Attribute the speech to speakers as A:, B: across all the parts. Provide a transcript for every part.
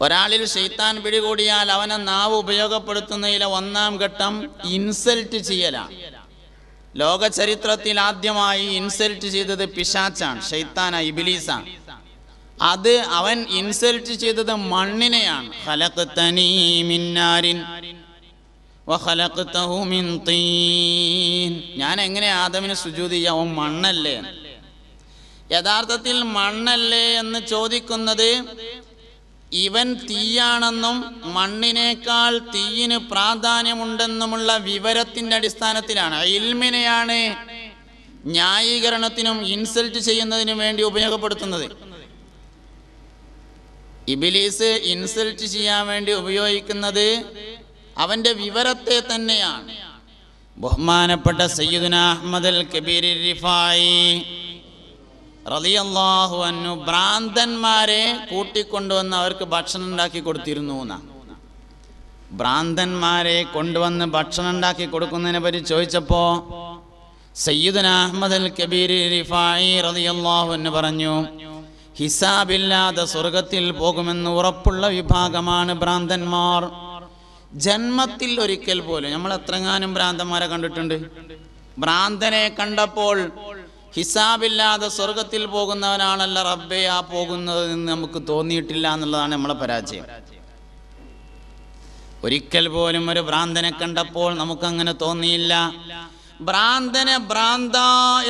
A: ഒരാളിൽ ഷെയ്ത്താൻ പിടികൂടിയാൽ അവനെ നാവ് ഉപയോഗപ്പെടുത്തുന്നതിലെ ഒന്നാം ഘട്ടം ഇൻസൾട്ട് ചെയ്യലാണ് ലോക ചരിത്രത്തിൽ ആദ്യമായി ഇൻസൾട്ട് ചെയ്തത് പിശാച്ചാണ് ഷെയ്ത്താന ഇബിലീസാണ് അത് അവൻ ഇൻസൾട്ട് ചെയ്തത് മണ്ണിനെയാണ്. ഞാൻ എങ്ങനെ ആദമിനെ സുജൂതി അവൻ മണ്ണല്ലേ യഥാർത്ഥത്തിൽ മണ്ണല്ലേ എന്ന് ചോദിക്കുന്നത് ഇവൻ തീയാണെന്നും മണ്ണിനേക്കാൾ തീയിന് പ്രാധാന്യമുണ്ടെന്നുമുള്ള വിവരത്തിന്റെ അടിസ്ഥാനത്തിലാണ്. ഇൽമിനെയാണ് ന്യായീകരണത്തിനും ഇൻസൾട്ട് ചെയ്യുന്നതിനും വേണ്ടി ഉപയോഗപ്പെടുത്തുന്നത്. ഇബിലീസ് ഇൻസൾട്ട് ചെയ്യാൻ വേണ്ടി ഉപയോഗിക്കുന്നത് അവന്റെ വിവരത്തെ തന്നെയാണ്. ബഹുമാനപ്പെട്ട സയ്യിദുന അഹമ്മദ് അൽ കബീർ റിഫായി റളിയല്ലാഹു അൻഹു ഭ്രാന്തന്മാരെ കൂട്ടിക്കൊണ്ടുവന്ന് അവർക്ക് ഭക്ഷണം ഉണ്ടാക്കി കൊടുത്തിരുന്നു എന്നാ. ഭ്രാന്തന്മാരെ കൊണ്ടുവന്ന് ഭക്ഷണം ഉണ്ടാക്കി കൊടുക്കുന്നതിനെ പറ്റി ചോദിച്ചപ്പോ സയ്യിദുൻ അഹമ്മദ് അൽ കബീർ റിഫായി റളിയല്ലാഹു അൻഹു പറഞ്ഞു ഹിസാബില്ലാതെ സ്വർഗത്തിൽ പോകുമെന്ന് ഉറപ്പുള്ള വിഭാഗമാണ് ഭ്രാന്തന്മാർ. ജന്മത്തിൽ ഒരിക്കൽ പോലും നമ്മൾ എത്രങ്ങാനും ഭ്രാന്തന്മാരെ കണ്ടിട്ടുണ്ട്. ഭ്രാന്തനെ കണ്ടപ്പോൾ ഹിസാബില്ലാതെ സ്വർഗത്തിൽ പോകുന്നവനാണല്ല റബ്ബെ ആ പോകുന്നത് എന്ന് നമുക്ക് തോന്നിയിട്ടില്ല എന്നുള്ളതാണ് നമ്മളെ പരാജയം. ഒരിക്കൽ പോലും ഒരു ഭ്രാന്തനെ കണ്ടപ്പോൾ നമുക്കങ്ങനെ തോന്നിയില്ല. ഭ്രാന്തനെ ഭ്രാന്ത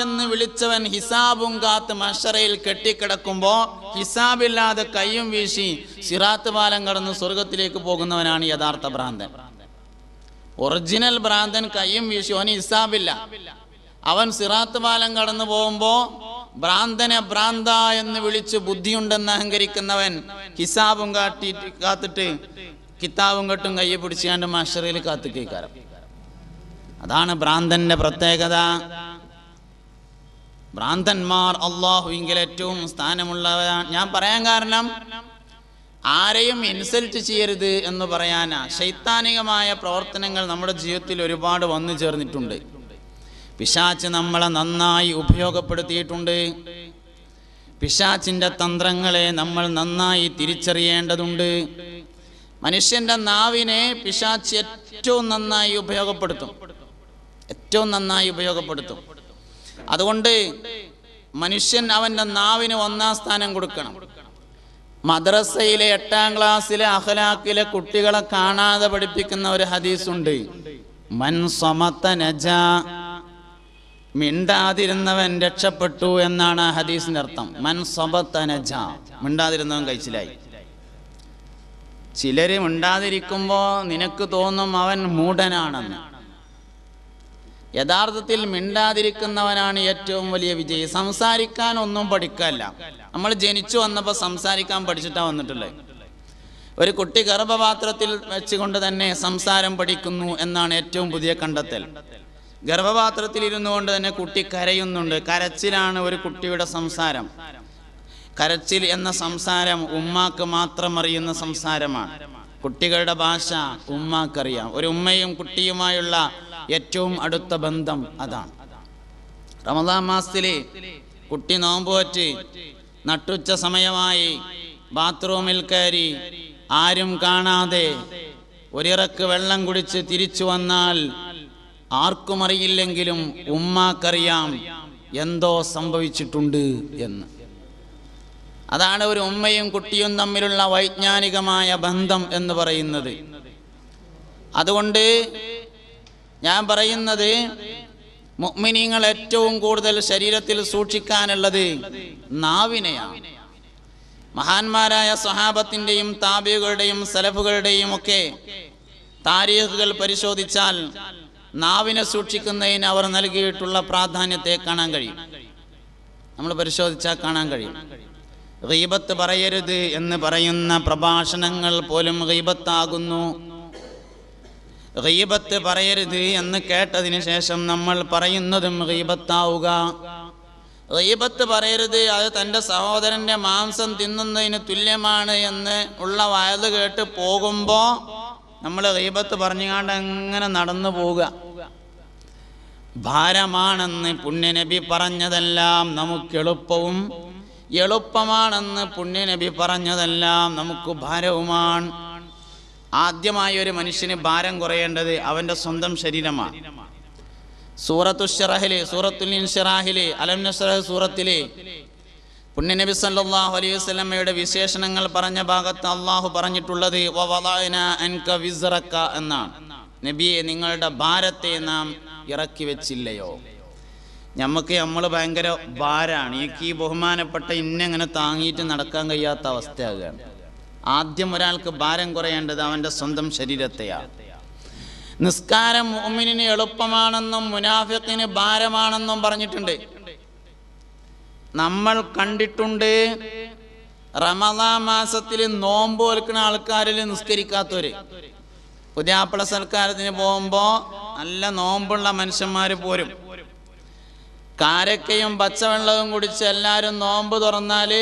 A: എന്ന് വിളിച്ചവൻ ഹിസാബും കാത്ത് മഷറയിൽ കെട്ടിക്കിടക്കുമ്പോ ഹിസാബില്ലാതെ കയ്യും വീശി സിറാത്ത് പാലം കടന്ന് സ്വർഗത്തിലേക്ക് പോകുന്നവനാണ് യഥാർത്ഥ ഭ്രാന്തൻ. ഒറിജിനൽ ഭ്രാന്തൻ കയ്യും വീശി അവന് ഹിസാബില്ല. അവൻ സിറാത്ത് പാലം കടന്നു പോകുമ്പോ ഭ്രാന്തനെ ഭ്രാന്ത എന്ന് വിളിച്ച് ബുദ്ധിയുണ്ടെന്ന് അഹങ്കരിക്കുന്നവൻ ഹിസാബും കാട്ടി കാത്തിട്ട് കിതാബും കെട്ടും കയ്യെ പിടിച്ചാണ്ട് മാഷറിയിൽ കാത്തു കേൾക്കാരം അതാണ് ഭ്രാന്തന്റെ പ്രത്യേകത. ഭ്രാന്തന്മാർ അള്ളാഹുവിങ്കിൽ ഏറ്റവും സ്ഥാനമുള്ളവരാണ് ഞാൻ പറയാൻ കാരണം ആരെയും ഇൻസൾട്ട് ചെയ്യരുത് എന്ന് പറയാനാ. ശൈത്താനികമായ പ്രവർത്തനങ്ങൾ നമ്മുടെ ജീവിതത്തിൽ ഒരുപാട് വന്നു ചേർന്നിട്ടുണ്ട്. പിശാച്ച് നമ്മളെ നന്നായി ഉപയോഗപ്പെടുത്തിയിട്ടുണ്ട്. പിശാച്ചിന്റെ തന്ത്രങ്ങളെ നമ്മൾ നന്നായി തിരിച്ചറിയേണ്ടതുണ്ട്. മനുഷ്യന്റെ നാവിനെ പിശാച്ച് ഏറ്റവും നന്നായി ഉപയോഗപ്പെടുത്തും. ഏറ്റവും നന്നായി ഉപയോഗപ്പെടുത്തും. അതുകൊണ്ട് മനുഷ്യൻ അവന്റെ നാവിന് ഒന്നാം സ്ഥാനം കൊടുക്കണം. മദ്രസയിലെ എട്ടാം ക്ലാസ്സിലെ അഹ്ലാക്കിലെ കുട്ടികളെ കാണാതെ പഠിപ്പിക്കുന്ന ഒരു ഹദീസുണ്ട്. മൻ സമത്ത നജ മിണ്ടാതിരുന്നവൻ രക്ഷപ്പെട്ടു എന്നാണ് ഹദീസിന്റെ അർത്ഥം. മൻ സമത്ത മിണ്ടാതിരുന്നവൻ കഴിച്ചിലായി. ചിലര് മിണ്ടാതിരിക്കുമ്പോൾ നിനക്ക് തോന്നും അവൻ മൂഢനാണെന്ന്. യഥാർത്ഥത്തിൽ മിണ്ടാതിരിക്കുന്നവനാണ് ഏറ്റവും വലിയ വിജയി. സംസാരിക്കാൻ ഒന്നും പഠിക്കല്ല. നമ്മൾ ജനിച്ചു വന്നപ്പോൾ സംസാരിക്കാൻ പഠിച്ചിട്ടാണ് വന്നിട്ടുള്ളത് ഒരു കുട്ടി ഗർഭപാത്രത്തിൽ വെച്ചുകൊണ്ട് തന്നെ സംസാരം പഠിക്കുന്നു എന്നാണ് ഏറ്റവും പുതിയ കണ്ടെത്തൽ. ഗർഭപാത്രത്തിൽ ഇരുന്നു കൊണ്ട് തന്നെ കുട്ടി കരയുന്നുണ്ട്. കരച്ചിലാണ് ഒരു കുട്ടിയുടെ സംസാരം. കരച്ചിൽ എന്ന സംസാരം ഉമ്മാക്ക് മാത്രം അറിയുന്ന സംസാരമാണ്. കുട്ടികളുടെ ഭാഷ ഉമ്മാക്കറിയാം. ഒരു ഉമ്മയും കുട്ടിയുമായുള്ള ഏറ്റവും അടുത്ത ബന്ധം അതാണ്. റമദാൻ മാസത്തിൽ കുട്ടി നോമ്പുവറ്റ് നട്ടുച്ച സമയമായി ബാത്റൂമിൽ കയറി ആരും കാണാതെ ഒരിറക്ക് വെള്ളം കുടിച്ച് തിരിച്ചു വന്നാൽ ആർക്കും അറിയില്ലെങ്കിലും ഉമ്മാക്കറിയാം എന്തോ സംഭവിച്ചിട്ടുണ്ട് എന്ന്. അതാണ് ഒരു ഉമ്മയും കുട്ടിയും തമ്മിലുള്ള വൈജ്ഞാനികമായ ബന്ധം എന്ന് പറയുന്നത്. അതുകൊണ്ട് ഞാൻ പറയുന്നത് മുഅ്മിനീങ്ങൾ ഏറ്റവും കൂടുതൽ ശരീരത്തിൽ സൂക്ഷിക്കാനുള്ളത് നാവിനെയാണ്. മഹാന്മാരായ സഹാബത്തിന്റെയും താബികളുടെയും സലഫുകളുടെയും ഒക്കെ താരീഖുകൾ പരിശോധിച്ചാൽ നാവിനെ സൂക്ഷിക്കുന്നതിന് അവർ നൽകിയിട്ടുള്ള പ്രാധാന്യത്തെ കാണാൻ കഴിയും. നമ്മൾ പരിശോധിച്ചാൽ കാണാൻ കഴിയും. റീബത്ത് പറയരുത് എന്ന് പറയുന്ന പ്രഭാഷണങ്ങൾ പോലും റീബത്താകുന്നു റീബത്ത് പറയരുത് എന്ന് കേട്ടതിന് ശേഷം നമ്മൾ പറയുന്നതും റീബത്താവുക റീബത്ത് പറയരുത് അത് തന്റെ സഹോദരന്റെ മാംസം തിന്നുന്നതിന് തുല്യമാണ് എന്ന് ഉള്ള വയത് കേട്ട് പോകുമ്പോൾ നമ്മൾ ദൈവത്ത് പറഞ്ഞുകൊണ്ട് എങ്ങനെ നടന്നു പോവുക. ഭാരമാണെന്ന് പുണ്യനബി പറഞ്ഞതെല്ലാം നമുക്ക് എളുപ്പവും എളുപ്പമാണെന്ന് പുണ്യനബി പറഞ്ഞതെല്ലാം നമുക്ക് ഭാരവുമാണ്. ആദ്യമായി ഒരു മനുഷ്യന് ഭാരം കുറയേണ്ടത് അവന്റെ സ്വന്തം ശരീരമാണ്. സൂറത്തുഷറഹിലെ സൂറത്തുൽ ഇൻഷറാഹിലെ അലം സൂറത്തിൽ പുണ്യനബി സല്ലാഹു അലൈഹി വസല്ലമയുടെ വിശേഷണങ്ങൾ പറഞ്ഞ ഭാഗത്ത് അള്ളാഹു പറഞ്ഞിട്ടുള്ളത് എന്നാണ്. നബിയെ നിങ്ങളുടെ ഭാരത്തെ നാം ഇറക്കി വെച്ചില്ലയോ? നമുക്ക് നമ്മൾ ഭയങ്കര ഭാരാണ്. എനിക്ക് ഈ ബഹുമാനപ്പെട്ട ഇന്നെങ്ങനെ താങ്ങിയിട്ട് നടക്കാൻ കഴിയാത്ത അവസ്ഥയാകുകയാണ് ആദ്യം ഒരാൾക്ക് ഭാരം കുറയേണ്ടത് അവന്റെ സ്വന്തം ശരീരത്തെയാണ്. നിസ്കാരം മോമിനിന് എളുപ്പമാണെന്നും മുനാഫിക്കിന് ഭാരമാണെന്നും പറഞ്ഞിട്ടുണ്ട്. നമ്മൾ കണ്ടിട്ടുണ്ട് റമദാ മാസത്തിൽ നോമ്പ് വെൽക്കുന്ന ആൾക്കാരിൽ നിസ്കരിക്കാത്തവര്. പുതിയാപ്പിള സൽക്കാരത്തിന് പോകുമ്പോൾ നല്ല നോമ്പുള്ള മനുഷ്യന്മാർ പോരും. കാരക്കയും പച്ചവെള്ളവും കുടിച്ച് എല്ലാവരും നോമ്പ് തുറന്നാൽ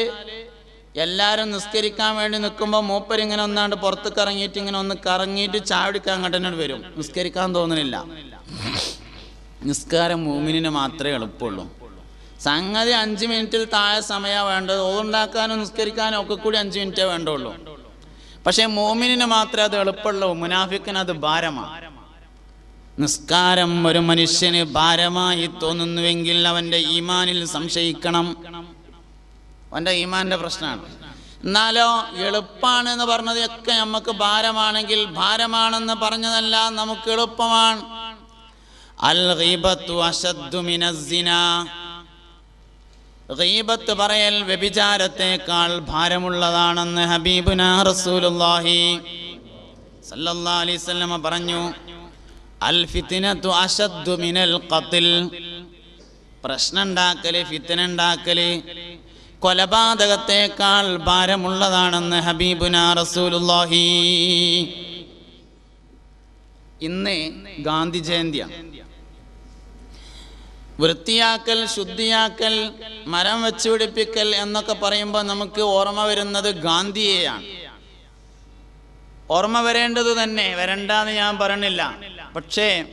A: എല്ലാവരും നിസ്കരിക്കാൻ വേണ്ടി നിൽക്കുമ്പോൾ മൂപ്പരിങ്ങനെ ഒന്നാണ്ട് പുറത്ത് കറങ്ങിയിട്ട് ഇങ്ങനെ ഒന്ന് കറങ്ങിയിട്ട് ചാവിടിക്കാൻ കണ്ടനോട് വരും. നിസ്കരിക്കാൻ തോന്നുന്നില്ല നിസ്കാരം മൂമിനിന് മാത്രമേ എളുപ്പമുള്ളൂ. സംഗതി അഞ്ച് മിനിറ്റിൽ താഴെ സമയമാണ് വേണ്ടത്. ഓതുണ്ടാക്കാനും നിസ്കരിക്കാനും ഒക്കെ കൂടി അഞ്ച് മിനിറ്റേ വേണ്ടുള്ളൂ. പക്ഷേ മോമിനിന് മാത്രമേ അത് എളുപ്പമുള്ളൂ. മുനാഫിക്കിന് അത് ഭാരമാണ് നിസ്കാരം ഒരു മനുഷ്യന് ഭാരമായി തോന്നുന്നുവെങ്കിൽ അവന്റെ ഈമാനിൽ സംശയിക്കണം. അവന്റെ ഈമാന്റെ പ്രശ്നമാണ്. എന്നാലോ എളുപ്പമാണ് എന്ന് പറഞ്ഞതൊക്കെ നമുക്ക് ഭാരമാണെങ്കിൽ ഭാരമാണെന്ന് പറഞ്ഞതല്ല നമുക്ക് എളുപ്പമാണ്. അൽ അഷദ്ദു മിനസ്സിന. ഗീബത്ത് പറയൽ വ്യഭിചാരത്തെക്കാൾ ഭാരമുള്ളതാണെന്ന് ഹബീബുന റസൂലുള്ളാഹി സല്ലല്ലാഹു അലൈഹി വസല്ലമ പറഞ്ഞു. അൽ ഫിത്നത്തു അശദ്ദു മിനൽ ഖത്ൽ പ്രശ്നമുണ്ടാക്കൽ ഫിത്തന ഉണ്ടാക്കൽ കൊലപാതകത്തെക്കാൾ ഭാരമുള്ളതാണെന്ന് ഹബീബുന റസൂലുള്ളാഹി. ഇന്ന് ഗാന്ധി ജയന്തിയാണ്. വൃത്തിയാക്കൽ ശുദ്ധിയാക്കൽ മരം വെച്ചുപിടിപ്പിക്കൽ എന്നൊക്കെ പറയുമ്പോൾ നമുക്ക് ഓർമ്മ വരുന്നത് ഗാന്ധിയെയാണ്. ഓർമ്മ വരേണ്ടത് തന്നെ വരണ്ടെന്ന് ഞാൻ പറഞ്ഞില്ല. പക്ഷേ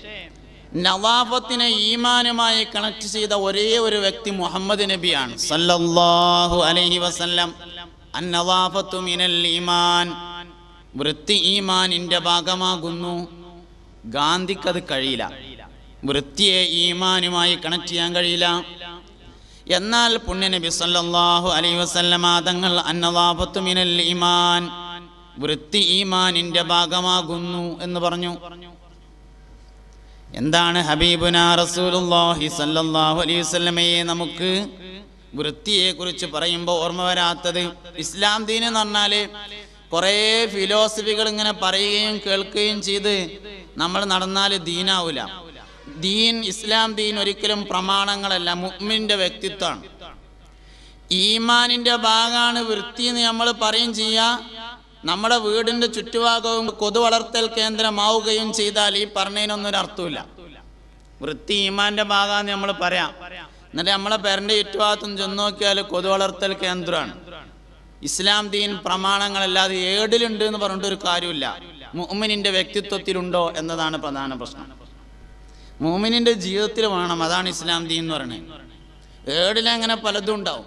A: നവാഫത്തിനെ ഈമാനുമായി കണക്ട് ചെയ്ത ഒരേ ഒരു വ്യക്തി മുഹമ്മദ് നബിയാണ്. സല്ലല്ലാഹു അലൈഹി വസല്ലം. അന്നവാഫത്തു മിനൽ ഈമാൻ. വൃത്തി ഈമാനിന്റെ ഭാഗമാകുന്നു. ഗാന്ധിക്കത് കഴിയില്ല. വൃത്തിയെ ഈമാനുമായി കണക്ട് ചെയ്യാൻ കഴിയില്ല. എന്നാൽ പുണ്യനബി സല്ലാഹു അലൈ വസല്ലമാതങ്ങൾ തങ്ങൾ അന്നവാഫത്തു മിനൽ ഈമാൻ വൃത്തി ഈമാനിന്റെ ഭാഗമാകുന്നു എന്ന് പറഞ്ഞു. എന്താണ് ഹബീബുന റസൂലുല്ലാഹി സല്ലല്ലാഹു അലൈഹി വസല്ലമയെ നമുക്ക് വൃത്തിയെക്കുറിച്ച് പറയുമ്പോൾ ഓർമ്മ വരാത്തത്? ഇസ്ലാം ദീൻ എന്ന് പറഞ്ഞാൽ കുറേ ഫിലോസഫികൾ ഇങ്ങനെ പറയുകയും കേൾക്കുകയും ചെയ്ത് നമ്മൾ നടന്നാൽ ദീനാവൂല. ദീൻ ഇസ്ലാം ദീൻ ഒരിക്കലും പ്രമാണങ്ങളല്ല മുഹ്മിന്റെ വ്യക്തിത്വമാണ്. ഈമാനിന്റെ ഭാഗമാണ് വൃത്തി എന്ന് നമ്മൾ പറയും ചെയ്യുക നമ്മുടെ വീടിന്റെ ചുറ്റുഭാഗവും കൊതു വളർത്തൽ കേന്ദ്രമാവുകയും ചെയ്താൽ ഈ പറഞ്ഞതിനൊന്നും ഒരു അർത്ഥമില്ല വൃത്തി ഈമാന്റെ ഭാഗമാണെന്ന് നമ്മൾ പറയാം. എന്നിട്ട് നമ്മളെ പേരന്റെ ചുറ്റുഭാഗത്തും ചെന്ന് നോക്കിയാൽ കൊതു വളർത്തൽ കേന്ദ്രമാണ്. ഇസ്ലാം ദീൻ പ്രമാണങ്ങളല്ലാതെ ഏടിലുണ്ട് എന്ന് പറഞ്ഞിട്ട് ഒരു കാര്യമില്ല. മുഹമ്മിനിന്റെ വ്യക്തിത്വത്തിലുണ്ടോ എന്നതാണ് പ്രധാന പ്രശ്നം. മുഅ്മിനിന്റെ ജീവിതത്തിൽ വേണം. അതാണ് ഇസ്ലാം ദീൻ എന്ന് പറയുന്നത് ഏടിലങ്ങനെ പലതും ഉണ്ടാവും.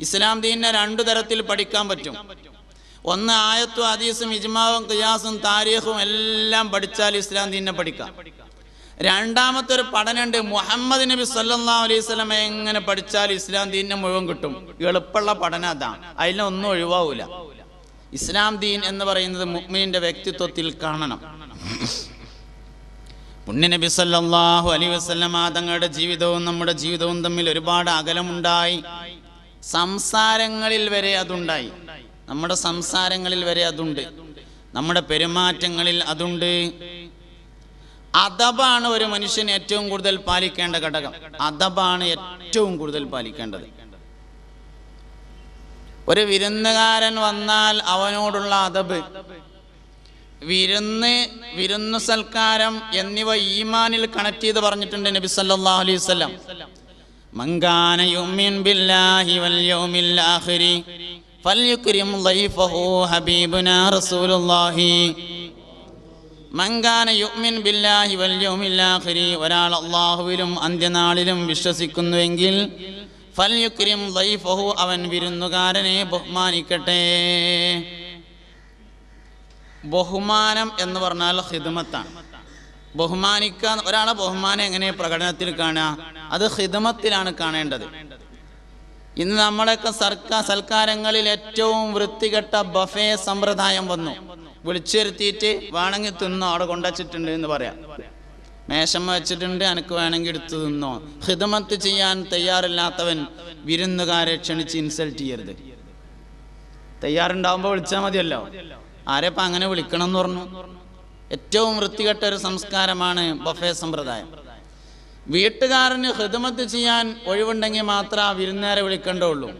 A: ഇസ്ലാം ദീനിനെ രണ്ടു തരത്തിൽ പഠിക്കാൻ പറ്റും. ഒന്ന് ആയത്തും ഹദീസും ഇജ്മാവും ഖിയാസും താരീഖും എല്ലാം പഠിച്ചാൽ ഇസ്ലാം ദീനിനെ പഠിക്കാം. രണ്ടാമത്തെ ഒരു പഠനമുണ്ട് മുഹമ്മദ് നബി സല്ലാ അലൈഹി സ്വലമ എങ്ങനെ പഠിച്ചാൽ ഇസ്ലാം ദീനിനെ മുഴുവൻ കിട്ടും. എളുപ്പമുള്ള പഠനം അതാണ് അതിലൊന്നും ഒഴിവാവൂല. ഇസ്ലാം ദീൻ എന്ന് പറയുന്നത് മുഅ്മിനിന്റെ വ്യക്തിത്വത്തിൽ കാണണം. പുണ്യനബി സല്ലാഹു അലൈഹി വസല്ലമ തങ്ങളുടെ ജീവിതവും നമ്മുടെ ജീവിതവും തമ്മിൽ ഒരുപാട് അകലമുണ്ടായി. സംസാരങ്ങളിൽ വരെ അതുണ്ടായി. നമ്മുടെ സംസാരങ്ങളിൽ വരെ അതുണ്ട്. നമ്മുടെ പെരുമാറ്റങ്ങളിൽ അതുണ്ട്. അതബാണ് ഒരു മനുഷ്യൻ ഏറ്റവും കൂടുതൽ പാലിക്കേണ്ട ഘടകം. അതബാണ് ഏറ്റവും കൂടുതൽ പാലിക്കേണ്ടത്. ഒരു വിരുന്നുകാരൻ വന്നാൽ അവനോടുള്ള അദബ് വിരുന്ന് വിരുന്ന് സൽക്കാരം എന്നിവ ഈമാനിൽ കണക്ട് ചെയ്ത് പറഞ്ഞിട്ടുണ്ട് നബി സല്ലല്ലാഹു അലൈഹി വസല്ലം. മങ്കാന യുമിൻ ബില്ലാഹി വൽ യൗമിൽ ആഖിരി ഫൽയുക്രിം ളൈഫഹു ഹബീബുനാ റസൂലുള്ളാഹി. മങ്കാന യുമിൻ ബില്ലാഹി വൽ യൗമിൽ ആഖിരി ഒരാൾ അള്ളാഹുവിലും അന്ത്യനാളിലും വിശ്വസിക്കുന്നുവെങ്കിൽ ഫൽയുക്രിം ദൈഫഹു അവൻ വിരുന്നുകാരനെ ബഹുമാനിക്കട്ടെ. ബഹുമാനം എന്ന് പറഞ്ഞാൽ ഹിദമത്താണ്. ബഹുമാനിക്കാൻ ഒരാളെ ബഹുമാനം എങ്ങനെ പ്രകടനത്തിൽ കാണുക? അത് ഹിദമത്തിലാണ് കാണേണ്ടത്. ഇന്ന് നമ്മളൊക്കെ സർക്കാർ സൽക്കാരങ്ങളിൽ ഏറ്റവും വൃത്തികെട്ട ബഫേ സമ്പ്രദായം വന്നു. വിളിച്ചിരുത്തിയിട്ട് വേണമെങ്കിൽ തിന്നോ? അവിടെ കൊണ്ടുവച്ചിട്ടുണ്ട് എന്ന് പറയാം. മേശം വെച്ചിട്ടുണ്ട് എനിക്ക് വേണമെങ്കിൽ എടുത്തു തിന്നോ? ഹിതമത്ത് ചെയ്യാൻ തയ്യാറില്ലാത്തവൻ വിരുന്നുകാരെ ക്ഷണിച്ച് ഇൻസൾട്ട് ചെയ്യരുത്. തയ്യാറുണ്ടാവുമ്പോൾ വിളിച്ചാൽ മതിയല്ലോ. ആരെപ്പം അങ്ങനെ വിളിക്കണം എന്ന് പറഞ്ഞു? ഏറ്റവും വൃത്തികെട്ട ഒരു സംസ്കാരമാണ് ബഫേ സമ്പ്രദായം. വീട്ടുകാരന് ഹൃദമത്ത് ചെയ്യാൻ ഒഴിവുണ്ടെങ്കിൽ മാത്രം ആ വിരുന്നുകാരെ വിളിക്കേണ്ടുള്ളൂ.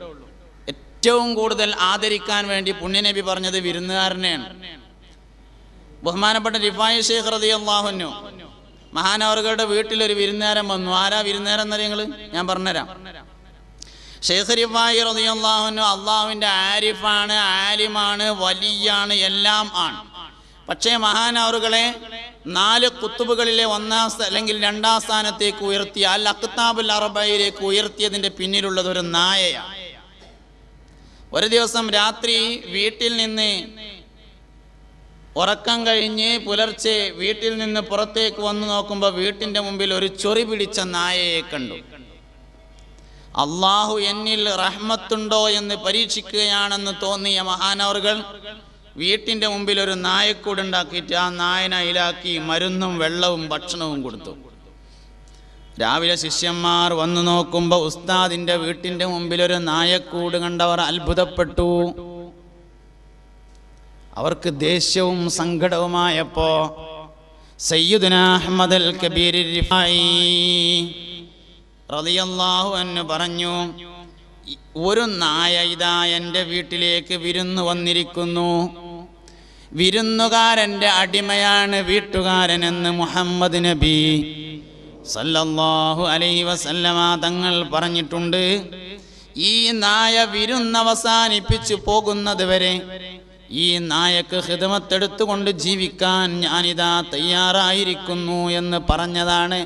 A: ഏറ്റവും കൂടുതൽ ആദരിക്കാൻ വേണ്ടി പുണ്യനബി പറഞ്ഞത് വിരുന്നുകാരനെയാണ്. ബഹുമാനപ്പെട്ട റിഫായി ഷേഖ് റതി അള്ളാഹുനു മഹാനവറുകളുടെ വീട്ടിലൊരു വിരുന്നുകാരൻ വന്നു. ആരാ വിരുന്നുകാരൻ എന്നറിയങ്ങൾ ഞാൻ പറഞ്ഞുതരാം. ഷെയ്ഖ് റിഫായി റതി അള്ളാഹുനു അള്ളാഹുവിന്റെ ആരിഫാണ് ആലിമാണ് വലിയാണ് എല്ലാം ആണ്. പക്ഷേ മഹാനവറുകളെ നാല് കുത്തുബുകളിലെ ഒന്നാം അല്ലെങ്കിൽ രണ്ടാം സ്ഥാനത്തേക്ക് ഉയർത്തിയ അൽ അഖ്താബുൽ അറബയിലേക്ക് ഉയർത്തിയതിന്റെ പിന്നിലുള്ളത് ഒരു നായയാണ്. ഒരു ദിവസം രാത്രി വീട്ടിൽ നിന്ന് ഉറക്കം കഴിഞ്ഞ് പുലർച്ചെ വീട്ടിൽ നിന്ന് പുറത്തേക്ക് വന്നു നോക്കുമ്പോൾ വീട്ടിന്റെ മുമ്പിൽ ഒരു ചൊറി പിടിച്ച നായയെ കണ്ടു. അള്ളാഹു എന്നിൽ റഹ്മത്തുണ്ടോ എന്ന് പരീക്ഷിക്കുകയാണെന്ന് തോന്നിയ മഹാനവറുകൾ വീട്ടിന്റെ മുമ്പിൽ ഒരു നായക്കൂടുണ്ടാക്കിയിട്ട് ആ നായനെ ഇലാക്കി മരുന്നും വെള്ളവും ഭക്ഷണവും കൊടുത്തു. രാവിലെ ശിഷ്യന്മാർ വന്നു നോക്കുമ്പോൾ ഉസ്താദിന്റെ വീട്ടിന്റെ മുമ്പിൽ ഒരു നായക്കൂട് കണ്ടവർ അത്ഭുതപ്പെട്ടു. അവർക്ക് ദേഷ്യവും സങ്കടവുമായപ്പോ സയ്യിദുന അഹമ്മദ് അൽ കബീർ റിഫായി എന്ന് പറഞ്ഞു "ഇ- ഒരു നായ ഇതാ എന്റെ വീട്ടിലേക്ക് വിരുന്നു വന്നിരിക്കുന്നു. വിരുന്നുകാരന്റെ അടിമയാണ് വീട്ടുകാരനെന്ന് മുഹമ്മദ് നബി സല്ലല്ലാഹു അലൈഹി വസല്ലമ തങ്ങൾ പറഞ്ഞിട്ടുണ്ട്. ഈ നായ വിരുന്നവസാനിപ്പിച്ചു പോകുന്നത് വരെ ഈ നായക്ക് ഹിതമത്തെടുത്തുകൊണ്ട് ജീവിക്കാൻ ഞാനിതാ തയ്യാറായിരിക്കുന്നു എന്ന് പറഞ്ഞതാണ്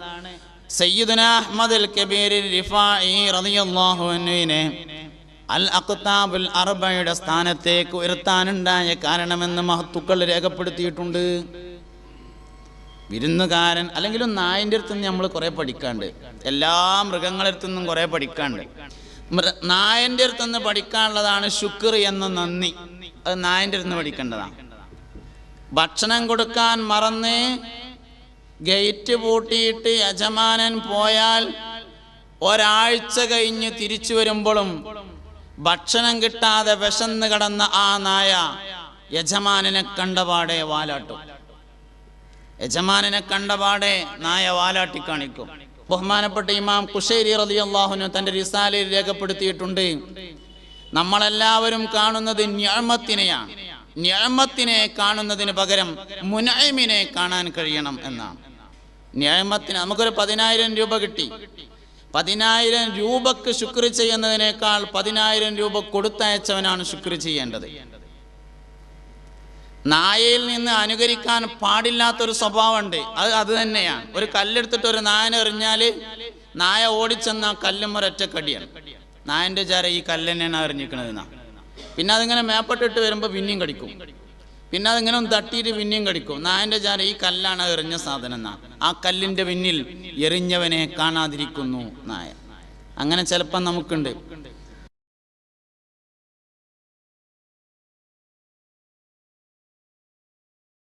A: സയ്യിദുന അഹ്മദ് അൽ കബീർ റളിയല്ലാഹു അൻഹുവിനെ അൽ അഖ്താബുൽ അർബയുടെ സ്ഥാനത്തേക്ക് ഉയർത്താനുണ്ടായ കാരണമെന്ന് മഹത്തുക്കൾ രേഖപ്പെടുത്തിയിട്ടുണ്ട്. വിരുന്നുകാരൻ അല്ലെങ്കിലും നായന്റെ അടുത്ത് നിന്ന് നമ്മൾ കുറേ പഠിക്കാണ്ട്. എല്ലാ മൃഗങ്ങളുടെ അടുത്തു നിന്നും കുറേ പഠിക്കാണ്ട്. നായന്റെ അടുത്ത് നിന്ന് പഠിക്കാനുള്ളതാണ് ശുക്ർ എന്ന നന്ദി. അത് നായന്റെ അടുത്ത് നിന്ന് പഠിക്കേണ്ടതാണ്. ഭക്ഷണം കൊടുക്കാൻ മറന്ന് ഗേറ്റ് പൂട്ടിയിട്ട് യജമാനൻ പോയാൽ ഒരാഴ്ച കഴിഞ്ഞ് തിരിച്ചു വരുമ്പോഴും ഭക്ഷണം കിട്ടാതെ വിശന്ന് കിടന്ന ആ നായ യജമാനനെ കണ്ടപാടെ വാലാട്ടും. യജമാനനെ കണ്ടപാടെ നായ വാലാട്ടി കാണിക്കും. ബഹുമാനപ്പെട്ട ഇമാം കുഷേരി റതി അള്ളാഹുനു തന്റെ റിസാലയിൽ രേഖപ്പെടുത്തിയിട്ടുണ്ട്. നമ്മളെല്ലാവരും കാണുന്നത് ഞാമത്തിനെയാണ് ഞാമത്തിനെ കാണുന്നതിന് പകരം മുനൈമിനെ കാണാൻ കഴിയണം എന്നാണ്. ഞാമത്തിന് നമുക്കൊരു പതിനായിരം രൂപ കിട്ടി. പതിനായിരം രൂപക്ക് ശുക്ർ ചെയ്യുന്നതിനേക്കാൾ പതിനായിരം രൂപ കൊടുത്തയച്ചവനാണ് ശുക്ർ ചെയ്യേണ്ടത്. നായയിൽ നിന്ന് അനുകരിക്കാൻ പാടില്ലാത്തൊരു സ്വഭാവമുണ്ട്. അത് അത് തന്നെയാണ്. ഒരു കല്ലെടുത്തിട്ട് ഒരു നായനെ എറിഞ്ഞാൽ നായ ഓടിച്ചെന്ന കല്ലും ഒരൊറ്റക്കടിയാണ് നായന്റെ ചാര ഈ കല്ലെന്നെയാണ് എറിഞ്ഞിക്കണത് പിന്നെ അതിങ്ങനെ മേപ്പട്ടിട്ട് വരുമ്പോൾ പിന്നെയും കടിക്കും. പിന്നെ അതിങ്ങനെ ഒന്ന് തട്ടിയിട്ട് പിന്നെയും കടിക്കും. നായന്റെ ചാര ഈ കല്ലാണ് എറിഞ്ഞ സാധനം എന്നാ. ആ കല്ലിന്റെ പിന്നിൽ എറിഞ്ഞവനെ കാണാതിരിക്കുന്നു നായ. അങ്ങനെ ചിലപ്പം നമുക്കുണ്ട്.